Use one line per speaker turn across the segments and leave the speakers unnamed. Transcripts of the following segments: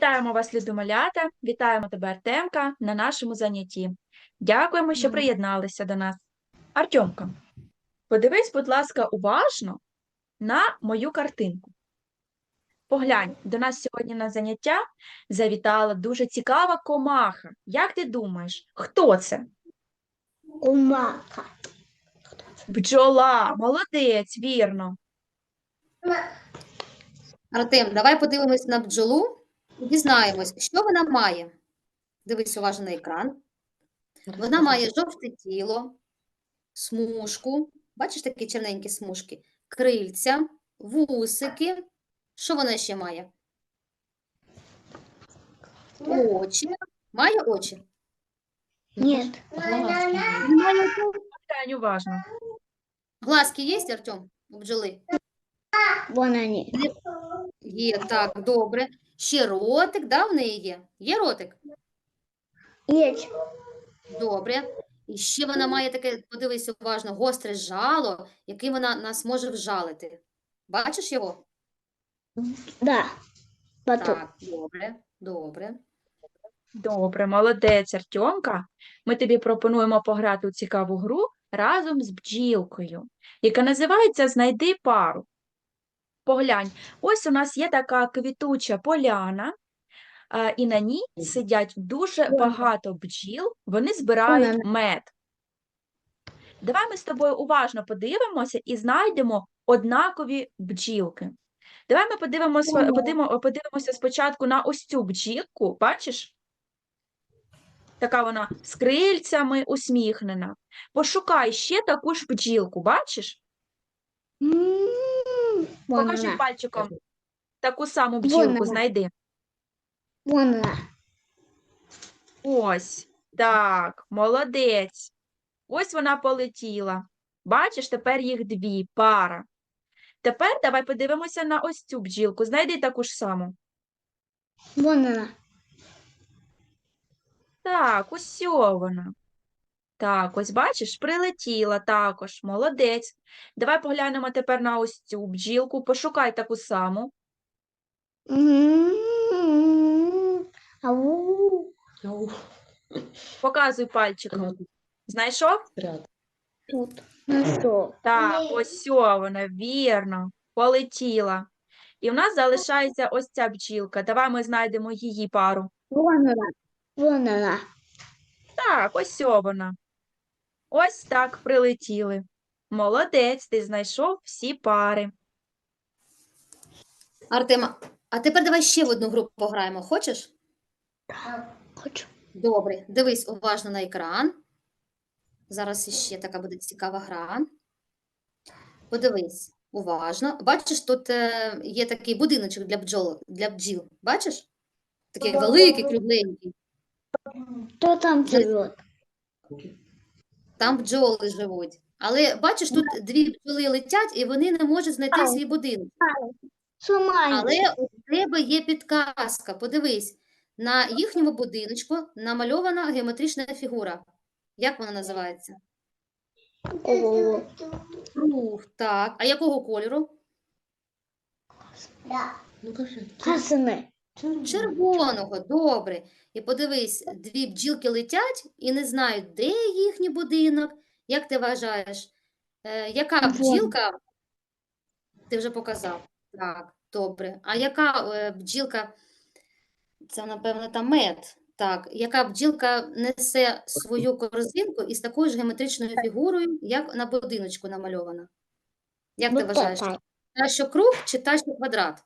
Вітаємо вас, Людомалята, вітаємо тебе, Артемка, на нашому занятті. Дякуємо, що приєдналися до нас. Артемка, подивись, будь ласка, уважно на мою картинку. Поглянь, до нас сьогодні на заняття завітала дуже цікава комаха. Як ти думаєш, хто це?
Кумака.
Бджола, молодець, вірно.
Артем, давай подивимось на бджолу дізнаємось, що вона має. Дивись уважно на екран. Вона має жовте тіло, смужку, бачиш такі черненькі смужки, крильця, вусики. Що вона ще має? Очі. Має очі? Очей?
Глянь уважно.
Глазки є, Артем, у бджоли?
Вон они.
Є, так, добре. Ще ротик, да, в неї є? Є ротик?
Есть.
Добре. І ще вона має таке, подивись уважно, гостре жало, яким вона нас може вжалити. Бачиш його?
Да. Потом.
Так, добре, добре.
Добре, молодець, Артемка. Ми тобі пропонуємо пограти у цікаву гру разом з бджілкою, яка називається Знайди пару. Поглянь, ось у нас є така квітуча поляна, і на ній сидять дуже багато бджіл, вони збирають мед. Давай ми з тобою уважно подивимося і знайдемо однакові бджілки. Давай ми подивимося, подивимо- подивимося спочатку на ось цю бджілку, бачиш? Така вона з крильцями усміхнена. Пошукай ще таку ж бджілку, бачиш?
Вон
Покажи
она.
пальчиком таку саму бджілку,
вона.
знайди.
Вон она.
Ось, так, молодець. Ось вона полетіла. Бачиш, тепер їх дві, пара. Тепер давай подивимося на ось цю бджілку. Знайди таку ж саму.
Вон она.
Так, ось вона. Так, ось бачиш, прилетіла також. Молодець. Давай поглянемо тепер на ось цю бджілку. Пошукай таку саму.
Ау.
Показуй пальчиком. Знайшов?
Тут. Ну?
Так, ось вона, вірно, полетіла. І в нас залишається ось ця бджілка. Давай ми знайдемо її пару.
Вон она. Вон она.
Так, ось вона. Ось так прилетіли. Молодець, ти знайшов всі пари.
Артема, а тепер давай ще в одну гру пограємо. Хочеш?
Хочу.
Добре, дивись уважно на екран. Зараз іще така буде цікава гра. Подивись уважно. Бачиш, тут е, є такий будиночок для бджол, для бджіл. Бачиш? Такий великий, кругленький.
Кто там живет?
Там бджоли живуть. Але бачиш, тут дві бджоли летять, і вони не можуть знайти свій будинок. Але у тебе є підказка. Подивись, на їхньому будиночку намальована геометрична фігура. Як вона називається? Круг, так. А якого кольору?
Красный.
Червоного, добре. І подивись, дві бджілки летять і не знають, де їхній будинок. Як ти вважаєш, е, яка бджілка? Ти вже показав. Так, добре. А яка е, бджілка? Це, напевно, там мед. Так, яка бджілка несе свою корзинку із такою ж геометричною фігурою, як на будиночку намальована? Як ти вважаєш? Та, що круг чи та, що квадрат?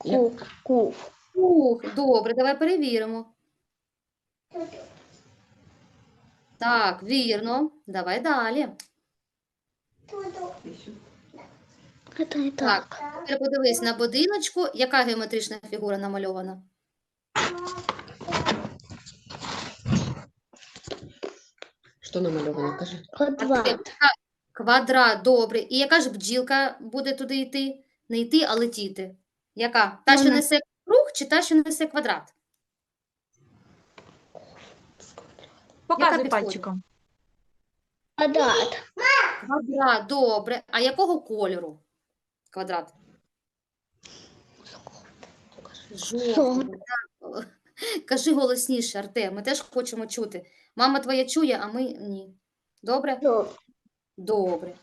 Кух. Кух.
Ух, добре, давай перевіримо. Так, вірно. Давай далі.
Это не
Так.
так.
Тепер подивись на будиночку, яка геометрична фігура намальована?
Що намальовано? Кажи.
Квадрат.
Квадрат, добре. І яка ж бджілка буде туди йти? Не йти, а летіти. Яка? Та, що несе круг, чи та, що несе квадрат?
Показуй
підходить?
пальчиком.
Квадрат.
Квадрат, добре. А якого кольору? Квадрат. Жовтий. так. Кажи голосніше, Артем, ми теж хочемо чути. Мама твоя чує, а ми ні. Добре?
Добре.
Добре.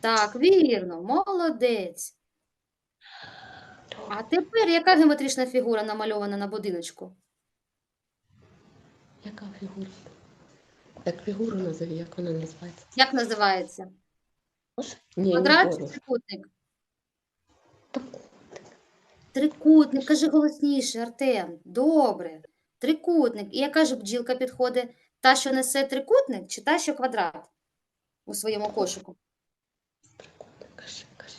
Так, вірно, молодець. А тепер яка геометрична фігура намальована на будиночку?
Яка фігура? Так фігуру назови, як вона називається?
Як називається?
Ні,
Квадрат чи
голос.
трикутник? Трикутник, кажи голосніше, Артем. Добре. Трикутник. І яка ж бджілка підходить? Та, що несе трикутник, чи та, що квадрат у своєму кошику?
Кажи, кажи.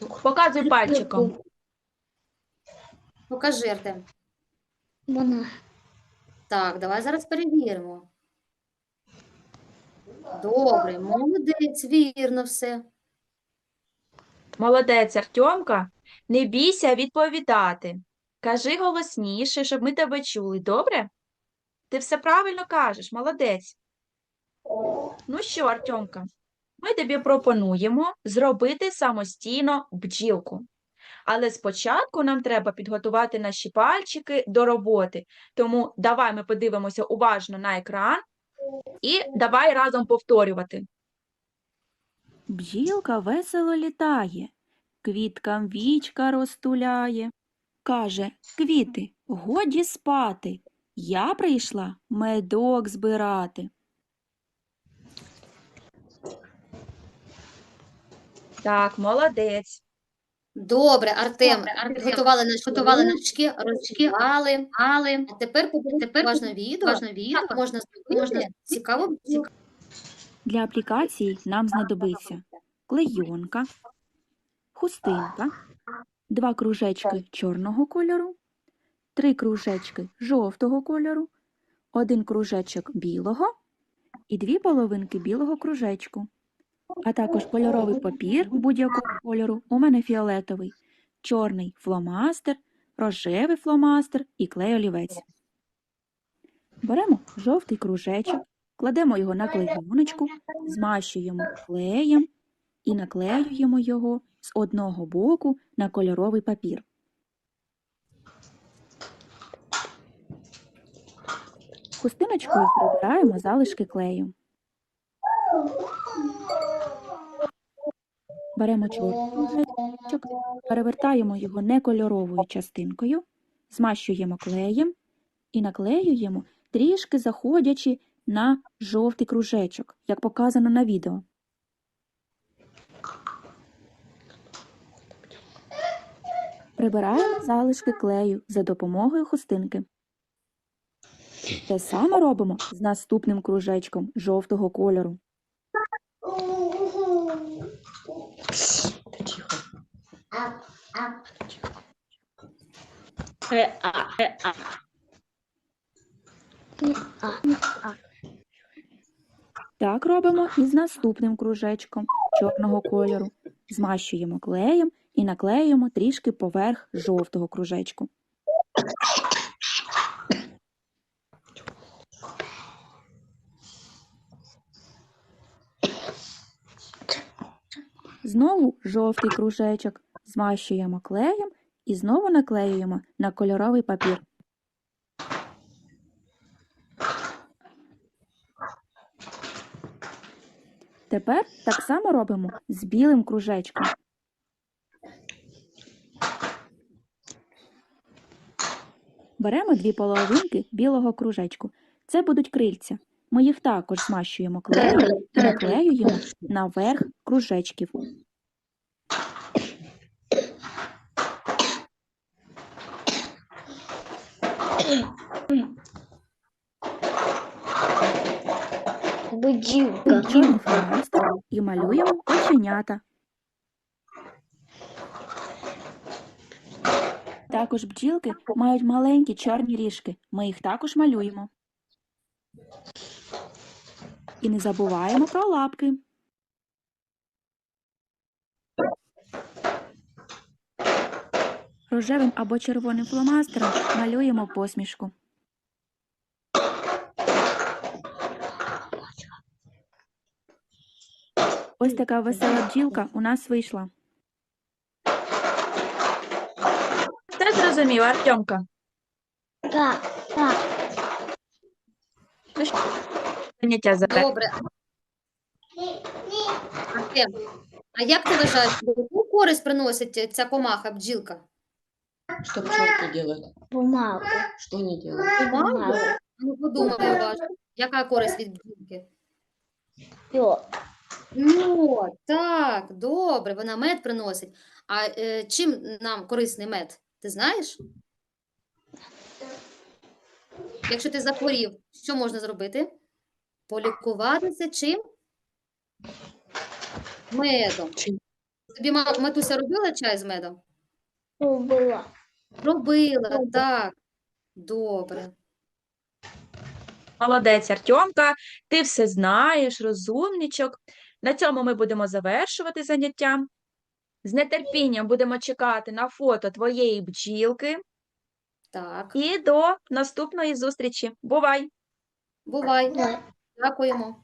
Ну,
Показуй пальчиком.
Покажи, Артем.
Вона.
Так, давай зараз перевіримо. Добре, молодець, вірно все.
Молодець, Артемка. Не бійся відповідати. Кажи голосніше, щоб ми тебе чули, добре? Ти все правильно кажеш, молодець. Ну що, Артемка, ми тобі пропонуємо зробити самостійно бджілку. Але спочатку нам треба підготувати наші пальчики до роботи. Тому давай ми подивимося уважно на екран і давай разом повторювати.
Бджілка весело літає, квіткам вічка розтуляє. Каже, квіти, годі спати. Я прийшла медок збирати.
Так, молодець.
Добре, Артем, підготували наші готували ручки, розчекали, але а тепер тепер важно відео, важно відео, можна можна цікаво, цікаво.
Для аплікації нам знадобиться клейонка, хустинка, два кружечки чорного кольору, три кружечки жовтого кольору, один кружечок білого і дві половинки білого кружечку, а також кольоровий папір будь-якого кольору. У мене фіолетовий, чорний фломастер, рожевий фломастер і клей олівець. Беремо жовтий кружечок, кладемо його на клейоночку, змащуємо клеєм і наклеюємо його з одного боку на кольоровий папір. Хустиночкою прибираємо залишки клею. Беремо чорний кружечок, перевертаємо його некольоровою частинкою, змащуємо клеєм і наклеюємо, трішки заходячи на жовтий кружечок, як показано на відео. Прибираємо залишки клею за допомогою хустинки. Те саме робимо з наступним кружечком жовтого кольору.
Е, а, е. Е.
Так робимо і з наступним кружечком чорного кольору. Змащуємо клеєм і наклеюємо трішки поверх жовтого кружечку. Знову жовтий кружечок змащуємо клеєм і знову наклеюємо на кольоровий папір. Тепер так само робимо з білим кружечком. Беремо дві половинки білого кружечку. Це будуть крильця. Ми їх також змащуємо клеєм і наклеюємо наверх кружечків.
Будівка.
Чорний фломастер і малюємо оченята. Також бджілки мають маленькі чорні ріжки. Ми їх також малюємо. І не забуваємо про лапки. Рожевим або червоним фломастером малюємо посмішку. Ось така весела бджілка у нас вийшла. Зрозумів, Артемка.
Так, так.
Заняття за
Добре. Артем, а як ти вважаєш, яку користь приносить ця комаха, бджілка?
Что пчелки делают?
Бумагу.
Что они делают?
Бумагу? Ну, подумай уважно. Яка користь від бджілки?
Пьо.
Ну, так, добре, вона мед приносить. А е, чим нам корисний мед? Ти знаєш? Якщо ти захворів, що можна зробити? Полікуватися чим? Медом.
Чим?
Тобі ма- матуся робила чай з медом?
Була.
Робила, так. Добре.
Молодець, Артемка, ти все знаєш, розумничок. На цьому ми будемо завершувати заняття. З нетерпінням будемо чекати на фото твоєї бджілки
Так.
і до наступної зустрічі. Бувай!
Бувай.
Бувай.
Дякуємо.